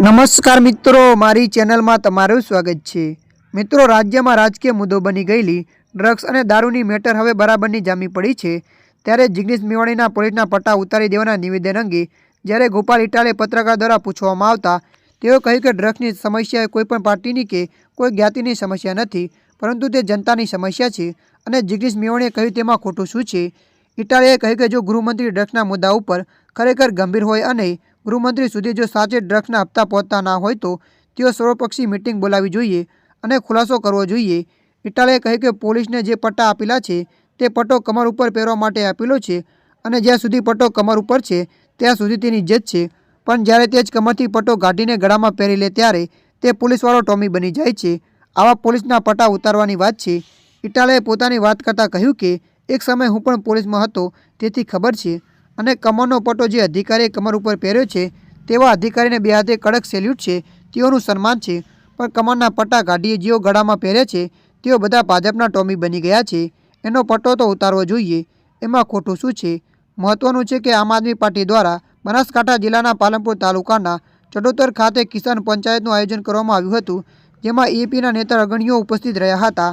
નમસ્કાર મિત્રો, મારી ચેનલમાં તમારું સ્વાગત છે. મિત્રો, રાજ્યમાં રાજકીય મુદ્દો બની ગયેલી, ડ્રગ્સ અને દારૂની મેટર હવે બરાબરની જામી પડી છે. ત્યારે જિગ્નેશ મેવાણીના પોલીસના પટ્ટા ઉતારી દેવાના નિવેદન અંગે, જ્યારે ગોપાલ ઇટાલે પત્રકાર દ્વારા પૂછવામાં આવતા, તેઓ કહ્યું કે ડ્રગ્સની સમસ્યા એ કોઈપણ પાર્ટીની કે કોઈ જ્ઞાતિની સમસ્યા નથી, પરંતુ તે જનતાની સમસ્યા છે અને જિગ્નેશ મેવાણીએ કહ્યું તેમાં ખોટું શું છે? ઇટાલીએ કહ્યું કે જો ગૃહમંત્રી ડ્રગ્સના મુદ્દા ઉપર ખરેખર ગંભીર હોય અને ગૃહમંત્રી સુધી જો સાચે ડ્રગ્સના હપ્તા પહોંચતા ના હોય તો તેઓ સર્વપક્ષી મિટિંગ બોલાવવી જોઈએ અને ખુલાસો કરવો જોઈએ. ઇટાલીએ કહ્યું કે પોલીસને જે પટ્ટા આપેલા છે તે પટ્ટો કમર ઉપર પહેરવા માટે આપેલો છે અને જ્યાં સુધી પટ્ટો કમર ઉપર છે ત્યાં સુધી તેની ઇજ્જત છે. પણ જ્યારે તે જ કમરથી પટ્ટો કાઢીને ગળામાં પહેરી લે ત્યારે તે પોલીસવાળો ટોમી બની જાય છે. આવા પોલીસના પટ્ટા ઉતારવાની વાત છે. ઇટાલીએ પોતાની વાત કરતાં કહ્યું કે, એક સમય હું પણ પોલીસમાં હતો, તેથી ખબર છે. અને કમરનો પટ્ટો જે અધિકારીએ કમર ઉપર પહેર્યો છે, તેવા અધિકારીને બે હાથે કડક સેલ્યુટ છે, તેઓનું સન્માન છે. પણ કમરના પટ્ટા કાઢીએ જેઓ ગળામાં પહેરે છે, તેઓ બધા ભાજપના ટોમી બની ગયા છે. એનો પટ્ટો તો ઉતારવો જોઈએ. એમાં ખોટું શું છે? મહત્વનું છે કે આમ આદમી પાર્ટી દ્વારા બનાસકાંઠા જિલ્લાના પાલનપુર તાલુકાના ચડોતર ખાતે કિસાન પંચાયતનું આયોજન કરવામાં આવ્યું હતું, જેમાં એપીના નેતા અગણીઓ ઉપસ્થિત રહ્યા હતા.